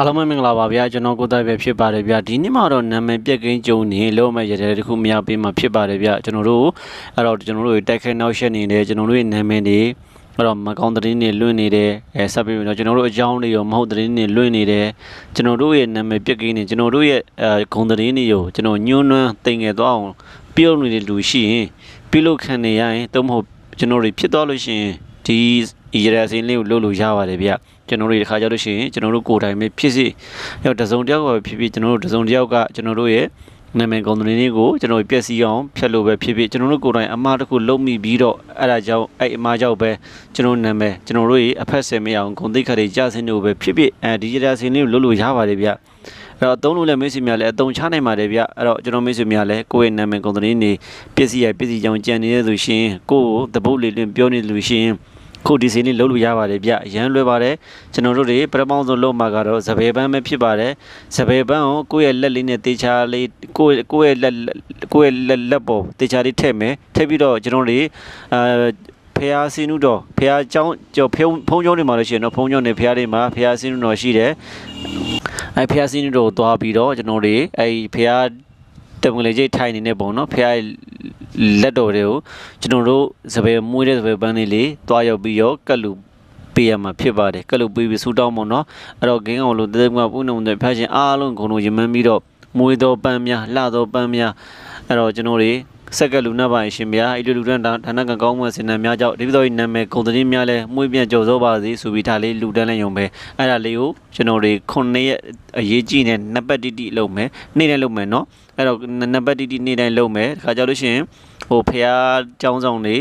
အားလုံးပဲမင်္ဂလာပါဗျာကျွန်တော်ကိုသားပဲဖြစ်ပါတယ်ဗျာဒီနေ့မှာတော့နာမည်ပြက်ကင်းကျုံနေလုံးမဲ့ရတဲ့တခုမရပေးမှာဖြစ်ပါတယ်ဗျာကျွန်တော်တို့အဲ့တော့ကျွန်တော်တို့တိုက်ခိုက်နောက်ဆက်နေတယ်ကျွန်တော်တို့ရဲ့နာမည်တွေအဲ့တော့မကောင်းသတင်းတွေလွင့်နေတယ်အဲဆက်ပြီးတော့ကျွန်တော်တို့အကြောင်းတွေရောမဟုတ်သတင်းတွေလွင့်နေတယ်ကျွန်တော်တို့ရဲ့နာမည်ပြက်ကင်းနေကျွန်တော်တို့ရဲ့အဲဂုံသတင်းတွေကိုကျွန်တော်ညှိုးနှွမ်းတင်ငယ်သွားအောင်ပြုတ်နေတဲ့လူရှိရင်ပြုလုပ်ခံနေရရင်တော့မဟုတ်ကျွန်တော်တွေဖြစ်သွားလို့ရှိရင်ဒီ ရရစင်းလေးကိုလုပ်လို့ရပါတယ်ဗျကျွန်တော်တို့ဒီခါကြလို့ရှိရင်ကျွန်တော်တို့ကိုယ်တိုင်ပဲဖြစ်စီရောက်တစုံတစ်ယောက်ကပဲဖြစ်ဖြစ်ကျွန်တော်တို့တစုံတစ်ယောက်ကကျွန်တော်တို့ရဲ့နာမည်ကောင်းတဲ့လေးကိုကျွန်တော်ပြည့်စည်အောင်ဖြတ်လို့ပဲဖြစ်ဖြစ်ကျွန်တော်တို့ကိုယ်တိုင်အမှားတစ်ခုလုံးမိပြီးတော့အဲ့ဒါကြောင့်အဲ့အမှားကြောင့်ပဲကျွန်တော်နာမည်ကျွန်တော်တို့ရဲ့အဖက်ဆယ်မရအောင်ဂုံတိတ်ခတ်တွေကြဆင်းလို့ပဲဖြစ်ဖြစ်အဲဒီရရစင်းလေးကိုလုပ်လို့ရပါတယ်ဗျအဲ့တော့အသုံးလို့လည်းမိတ်ဆွေများလည်းအသုံးချနိုင်ပါတယ်ဗျအဲ့တော့ကျွန်တော်မိတ်ဆွေများလည်းကိုယ့်ရဲ့နာမည်ကုန်သတင်းတွေပစ္စည်းရပစ္စည်းကြောင့်ကြံနေတဲ့သူရှင်ကိုယ့်ကိုတပုတ်လေးလွင်ပြောနေလူရှင် ခုဒီစီလေးလုံးလို့ရပါတယ်ဗျအရန်လွယ်ပါတယ်ကျွန်တော်တို့တွေပထမဆုံးလုံးမှာကတော့စပယ်ပန်းပဲဖြစ်ပါတယ်စပယ်ပန်းကိုကိုယ့်ရဲ့လက်လေးနဲ့တေချာလေးကိုယ့်ကိုယ့်ရဲ့လက်ကိုယ့်ရဲ့လက်လက်ပေါ်တေချာလေးထည့်မယ်ထည့်ပြီးတော့ကျွန်တော်တွေအာဖះစင်းနုတော်ဖះเจ้าကျော်ဖုံဖုံးကျောင်းတွေမှာလို့ရှိရင်တော့ဖုံးကျောင်းတွေဖះတွေမှာဖះစင်းနုတော်ရှိတယ်အဲဖះစင်းနုတော်ကိုသွားပြီးတော့ကျွန်တော်တွေအဲဖះ တမလေးကြီးထိုင်နေတဲ့ပုံနော်ဖះလက်တော်တွေကိုကျွန်တော်တို့စပယ်မွေးတဲ့စပယ်ပန်းလေးလေးသွားရောက်ပြီးတော့ကတ်လူပေးရမှာဖြစ်ပါတယ်ကတ်လူပေးပြီးဆူတောင်းမို့နော်အဲ့တော့ဂင်းအောင်လို့တဲကပူနုံတဲ့ဖះရှင်အားလုံးခုံလို့ရမန်းပြီးတော့မွေးတော်ပန်းများလှတော်ပန်းများအဲ့တော့ကျွန်တော်တွေ ဆက်ကလူနာပိုင်ရှင်ဗျာဣတုလူတန်းဌာနကကောင်းမှုစင်နံများကြောင့်ဒီလိုနာမည်ကုန်သတင်းများလဲမှုပြကြော်စောပါစေဆိုပြီးထားလေးလူတန်းလဲယုံပဲအဲ့ဒါလေးကိုကျွန်တော်တွေခုနှစ်ရက်အရေးကြီးနေနံပါတ်တိတိလုပ်မယ်နေ့တိုင်းလုပ်မယ်နော်အဲ့တော့နံပါတ်တိတိနေ့တိုင်းလုပ်မယ်ခါကြလို့ရှိရင်ဟိုဖះเจ้าဆောင်တွေ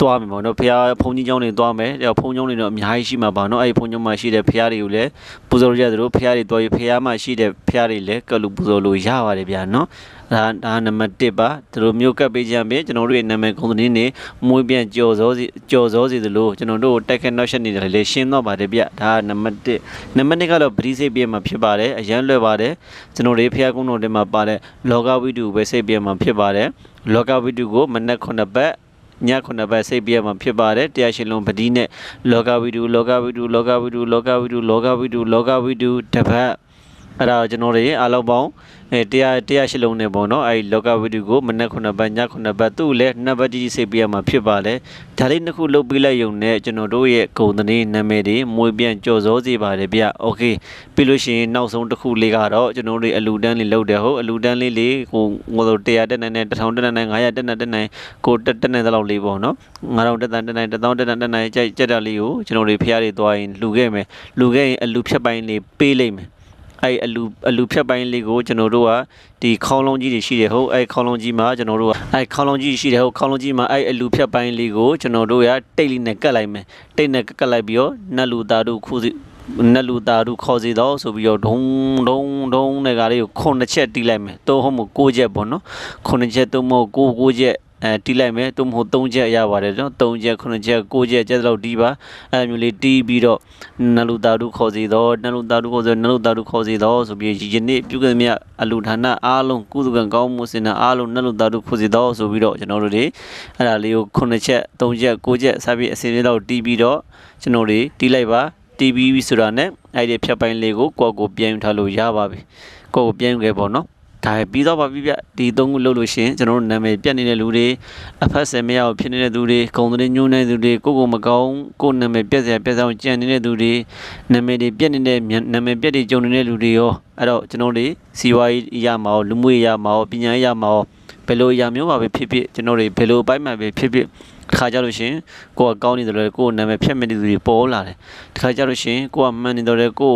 သွားမယ်ပေါ့နော်ဖះဘုန်းကြီးကျောင်းတွေသွားမယ်အဲ့ဘုန်းကျောင်းတွေတော့အများကြီးရှိမှာပါနော်အဲ့ဘုန်းကျောင်းမှာရှိတဲ့ဖះတွေကိုလည်းပူဇော်ကြသလိုဖះတွေသွားပြီးဖះမှာရှိတဲ့ဖះတွေလည်းကပ်လို့ပူဇော်လို့ရပါတယ်ဗျာနော်ဒါဒါနံပါတ်1ပါသူတို့မျိုးကပ်ပေးကြမယ်ကျွန်တော်တို့ရဲ့နာမည်ကုံသတင်းတွေမွေးပြန်ကြော်စောစီကြော်စောစီသလိုကျွန်တော်တို့တက်ခက်နောက်ရှက်နေတယ်လေရှင်းတော့ပါတယ်ဗျဒါနံပါတ်1နံပါတ်2ကတော့ပရိစိတ်ပြည့်မှာဖြစ်ပါတယ်အရန်လွယ်ပါတယ်ကျွန်တော်တို့ဖះကုံတော်တွေမှာပါတဲ့လောကဝိတုပဲစိတ်ပြည့်မှာဖြစ်ပါတယ်လောကဝိတုကိုမနက်9ဘက် ည9ဘက်စိတ်ပြမှာဖြစ်ပါတယ်တရားရှင်လုံးပတိနဲ့လောကဝိတုလောကဝိတုလောကဝိတုလောကဝိတုလောကဝိတုလောကဝိတုတစ်ဖက် အဲ့ဒါကျွန်တော်တွေအားလုံးပေါင်းအဲတရားတရားရှိလုံးနဲ့ပေါ့နော်အဲဒီလောကဝိတုကိုမနက်9ဘက်ည9ဘက်သူ့လည်းနှစ်ဘက်တိတိစိတ်ပြမှာဖြစ်ပါလေဒါလေးနှစ်ခုလုပ်ပြီးလိုက်ရုံနဲ့ကျွန်တော်တို့ရဲ့ဂုံသတင်းနာမည်တွေမွေပြန်ကြော်စောစေပါတယ်ဗျโอเคပြီးလို့ရှိရင်နောက်ဆုံးတစ်ခုလေးကတော့ကျွန်တော်တို့အလူတန်းလေးလုပ်တယ်ဟုတ်အလူတန်းလေးလေးဟိုငိုတော့100တက်နိုင်နဲ့1000တက်နိုင်900တက်နိုင်တက်နိုင်ကိုတက်တက်နိုင်တဲ့လောက်လေးပေါ့နော်9000တက်နိုင်တက်နိုင်1000တက်နိုင်တက်နိုင်ကြိုက်ကြက်တာလေးကိုကျွန်တော်တို့ဖျားတွေသွားရင်လူခဲ့မယ်လူခဲ့ရင်အလူဖြတ်ပိုင်းလေးပေးလိုက်မယ် အဲ့အလူအလူဖြတ်ပိုင်းလေးကိုကျွန်တော်တို့ကဒီခေါင်းလုံးကြီးတွေရှိတယ်ဟုတ်အဲ့ခေါင်းလုံးကြီးမှာကျွန်တော်တို့ကအဲ့ခေါင်းလုံးကြီးရှိတယ်ဟုတ်ခေါင်းလုံးကြီးမှာအဲ့အလူဖြတ်ပိုင်းလေးကိုကျွန်တော်တို့ရတိတ်လေးနဲ့ကတ်လိုက်မယ်တိတ်နဲ့ကတ်လိုက်ပြီးတော့နတ်လူသားတို့ခုစီနတ်လူသားတို့ခေါ်စီတော့ဆိုပြီးတော့ဒုံဒုံဒုံတဲ့ကားလေးကိုခုနှစ်ချက်တီးလိုက်မယ်တော့ဟုတ်မို့ကိုချက်ပေါ့နော်ခုနှစ်ချက်တော့မဟုတ်ကိုကိုချက် အဲတီးလိုက်မယ်သို့မဟုတ်၃ချက်ရပါတယ်နော်၃ချက်9ချက်9ချက်ကျက်တော့တီးပါအဲမျိုးလေးတီးပြီးတော့နလူတာတို့ခေါ်စီတော့နလူတာတို့ခေါ်စီနလူတာတို့ခေါ်စီတော့ဆိုပြီးယနေ့ပြုကမြအလူဌာနအားလုံးကုသကံကောင်းမှုစင်နာအားလုံးနလူတာတို့ခေါ်စီတော့ဆိုပြီးတော့ကျွန်တော်တို့တွေအဲ့ဒါလေးကို9ချက်3ချက်9ချက်စပြီးအစီအစဉ်တော့တီးပြီးတော့ကျွန်တော်တွေတီးလိုက်ပါ TV ဆိုတာနဲ့အဲ့ဒီဖြတ်ပိုင်းလေးကိုကိုယ့်ကိုပြန်ယူထားလို့ရပါပြီကိုယ့်ကိုပြန်ယူခဲ့ပေါ့နော် ဒါပြီးတော့ပါပြီဗျဒီသုံးခုလုပ်လို့ရှရင်ကျွန်တော်တို့နာမည်ပြတ်နေတဲ့လူတွေအဖက်ဆယ်မရအောင်ဖြစ်နေတဲ့သူတွေဂုံသတင်းညှိုးနေတဲ့သူတွေကိုကိုမကောင်းကိုနာမည်ပြတ်စရာပြတ်ဆောင်ကြံနေတဲ့သူတွေနာမည်တွေပြတ်နေတဲ့နာမည်ပြတ်တွေကြုံနေတဲ့လူတွေရောအဲ့တော့ကျွန်တော်တို့စီဝါရေးရမှာရောလူမှုရေးရမှာရောပညာရေးရမှာရောဘယ်လိုအရာမျိုးပါပဲဖြစ်ဖြစ်ကျွန်တော်တို့ဘယ်လိုအပိုင်းမှာပဲဖြစ်ဖြစ်တစ်ခါကြလို့ရှင်ကိုကကောင်းနေတယ်လေကိုကနာမည်ဖြတ်မဲ့တဲ့သူတွေပေါ်လာတယ်တစ်ခါကြလို့ရှင်ကိုကမှန်နေတယ်လေကို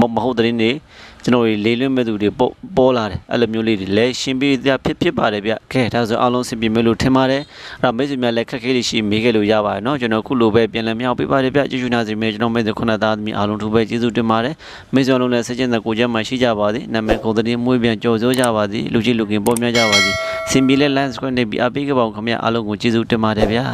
မဟုတ်တဲ့နေ ကျွန်တော်တွေလေးလွတ်မဲ့သူတွေပေါ်ပေါ်လာတယ်အဲ့လိုမျိုးလေးတွေလည်းရှင်းပြပြဖြစ်ဖြစ်ပါတယ်ဗျခဲဒါဆိုအားလုံးစင်ပြေမယ်လို့ထင်ပါတယ်အဲ့တော့မိတ်ဆွေများလည်းခက်ခဲလေးရှိမေးခဲ့လို့ရပါတယ်เนาะကျွန်တော်ခုလိုပဲပြန်လည်မြောက်ပေးပါတယ်ဗျကျေးဇူးနာစီမယ်ကျွန်တော်မိတ်ဆွေခုနသားသမီးအားလုံးထူပဲကျေးဇူးတင်ပါတယ်မိတ်ဆွေလုံးလည်းဆက်ကျင်တဲ့ကိုကြမ်းမှရှိကြပါသည်နာမည်ကုန်တဲ့မွေးပြန်ကြော်စိုးကြပါသည်လူကြီးလူကင်ပေါ်များကြပါသည်စင်ပြေလဲ lens square နေပြီးအပိကပောင်ခမရအားလုံးကိုကျေးဇူးတင်ပါတယ်ဗျာ